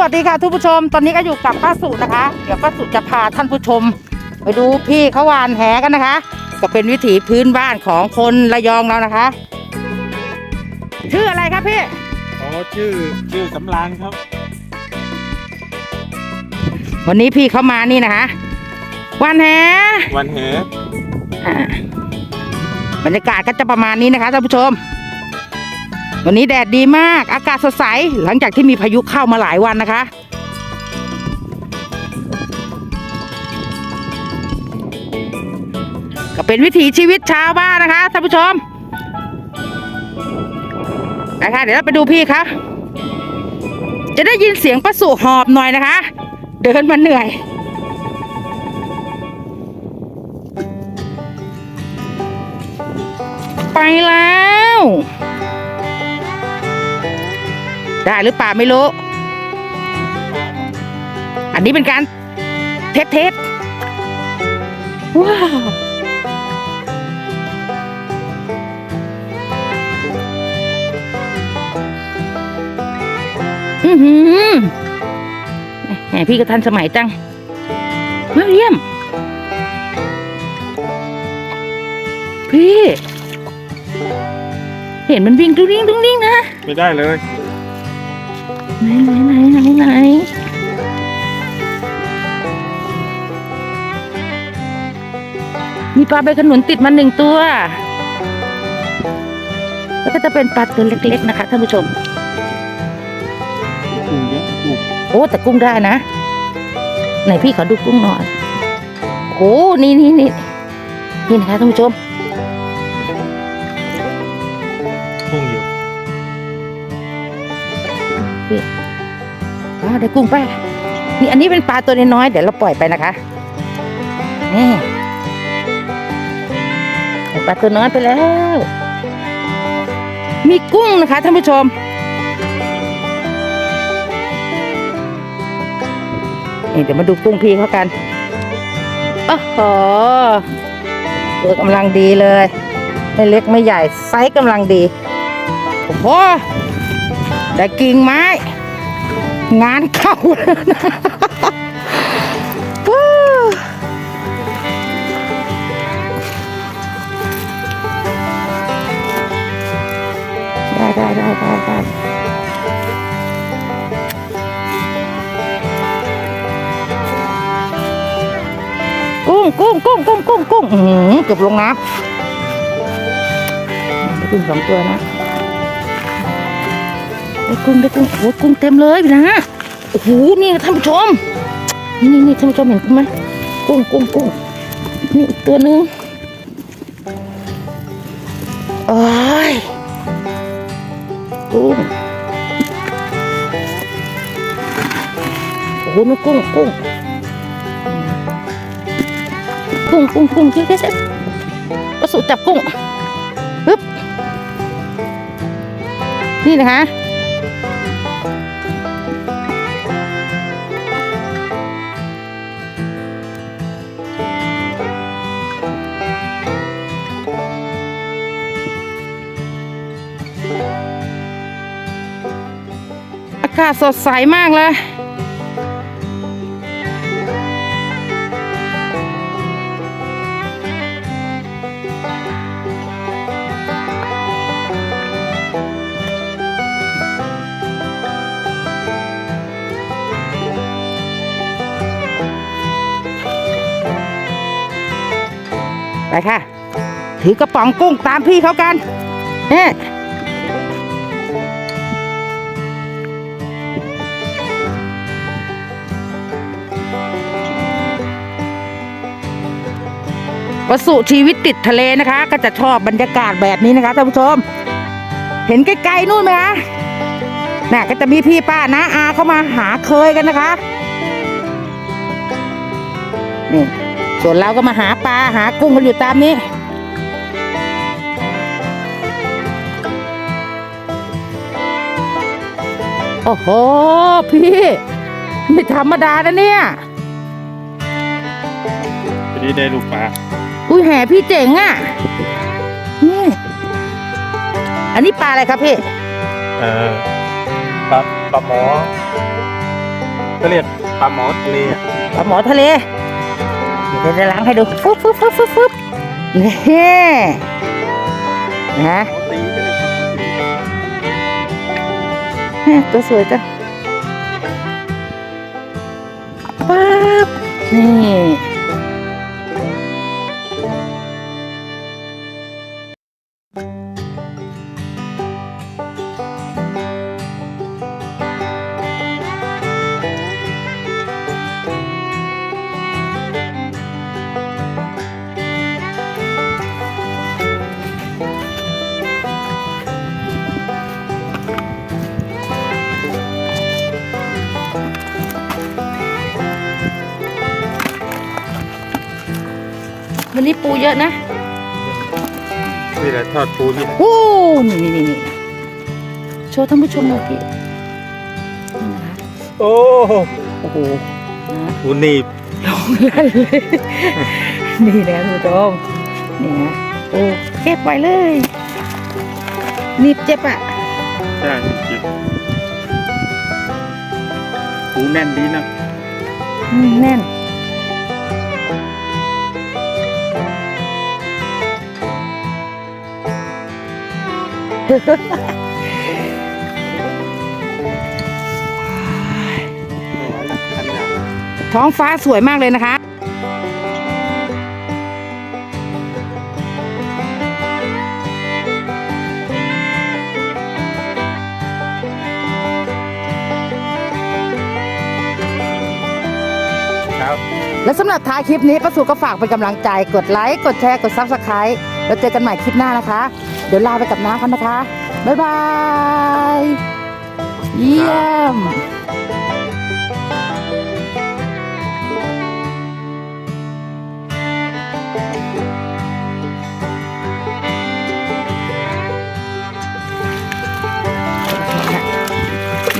วัสดีค่ะทุกผู้ชม ตอนนี้ก็อยู่กับป้าสุนะคะ เดี๋ยวป้าสุจะพาท่านผู้ชม ไปดูพี่เขาหวานแหกันนะคะ ก็เป็นวิถีพื้นบ้านของคนระยองเรานะคะ ชื่ออะไรครับพี่ อ๋อชื่อชื่อสำรานครับ วันนี้พี่เขามานี่นะคะหวานแหวันแหอ่าบรรยากาศก็จะประมาณนี้นะคะท่านผู้ชม วันนี้แดดดีมาก อากาศสดใส หลังจากที่มีพายุเข้ามาหลายวันนะคะ ก็เป็นวิถีชีวิตชาวบ้านนะคะท่านผู้ชมนะคะเดี๋ยวเราไปดูพี่คะจะได้ยินเสียงประสุหอบหน่อยนะคะ เดินมาเหนื่อยไปแล้ว ได้หรือเปล่าไม่รู้ อันนี้เป็นการเทสเทสว้าว อือหือแหมพี่ก็ทันสมัยจังมาเยี่ยม พี่ เห็นมันวิ่งตุ้งดิ้งตุ้งดิ้งนะ ไม่ได้เลย ไหนไหนไหนไหนไหนมีปลาใบขนุนติดมาหนึ่งตัว แล้วก็จะเป็นปลาตัวเล็กๆนะคะท่านผู้ชม กุ้งเยอะกุ้งโอ้แต่กุ้งได้นะ ไหนพี่ขอดูกุ้งหน่อย โอ้นี่นี่นี่นี่นะคะท่านผู้ชม อ๋อได้กุ้งไปนี่อันนี้เป็นปลาตัวน้อยๆเดี๋ยวเราปล่อยไปนะคะนี่ปลาตัวน้อยไปแล้ว มีกุ้งนะคะท่านผู้ชมนี่เดี๋ยวมาดูกุ้งพี่เขากันโอ้โหตัวกำลังดีเลย ไม่เล็กไม่ใหญ่ ไซส์กำลังดี โอ้โห ได้กิ่งไม้ งานเข้าแล้วนะได้ได้ได้ได้ได้กุ้งกุ้งกุ้งกุ้งกุ้งกุ้งอื้อหือเกือบลงน้ำได้กุ้งสองตัวนะ ได้กุ้งได้กุ้งโอ้กุ้งเต็มเลยพี่นะโอ้โหนี่ท่านผู้ชม นี่นี่นี่ท่านผู้ชมเห็นกุ้งไหมกุ้งกุ้งกุ้งนี่อีกตัวหนึงโอ้ยกุ้งโอ้โหนี่กุ้งกุ้งกุ้งกุ้งกุ้งเจ๊เจ๊เจ๊ประสูจับกุ้งปึ๊บนี่นะคะาสดใสมากเลย ไปค่ะ ถือกระป๋องกุ้งตามพี่เขากันเนี่ย วสุชีวิตติดทะเลนะคะ ก็จะชอบบรรยากาศแบบนี้นะคะท่านผู้ชม เห็นไกลๆนู่นไหมคะน่ะก็จะมีพี่ป้านะอาเข้ามาหาเคยกันนะคะนี่ส่วนเราก็มาหาปลาหากุ้งกันอยู่ตามนี้ โอ้โห พี่ ไม่ธรรมดานะเนี่ยทีนี้ได้ลูกปลา อุ้ยแห่พี่เจ๋งอะนี่อันนี้ปลาอะไรครับพี่เอ่อปลาปลาหมอก็เรียกปลาหมอทะเลอะปลาหมอทะเลเดี๋ยวจะล้างให้ดูฟึบฟึบฟึบฟึบฟึบนี่นะหมอตีก็เรียกปลาหมอตีตัวสวยจังป๊าบนี่ วันนี้ปูเยอะนะนี่แหละทอดปูที่โอ้นี่นี่นี่นี่โชว์ท่านผู้ชมหน่อยพี่นี่นะคะโอ้โอ้โหนะปูหนีบลงลั่นเลย นี่นะคุณผู้ชมนี่นะโอ้เก็บไว้เลยหนีบเจ็บอะ ใช่จริงปูแน่นดีนะ อืมแน่น ท้องฟ้าสวยมากเลยนะคะครับและสำหรับท้ายคลิปนี้ป้าสุก็ฝากเป็นกำลังใจ กดไลค์ กดแชร์ กดซับสไครต์ แล้วเจอกันใหม่คลิปหน้านะคะ เดี๋ยวลาไปกับน้ำกันนะคะ บ๊ายบาย เยี่ยม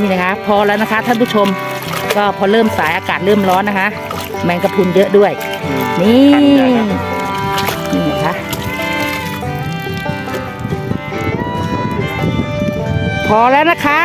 นี่นะคะ พอแล้วนะคะท่านผู้ชมก็พอเริ่มสายอากาศเริ่มร้อนนะคะ แมงกะพรุนเยอะด้วยอืมนี่ขันใหญ่นะนี่ พอแล้วนะคะ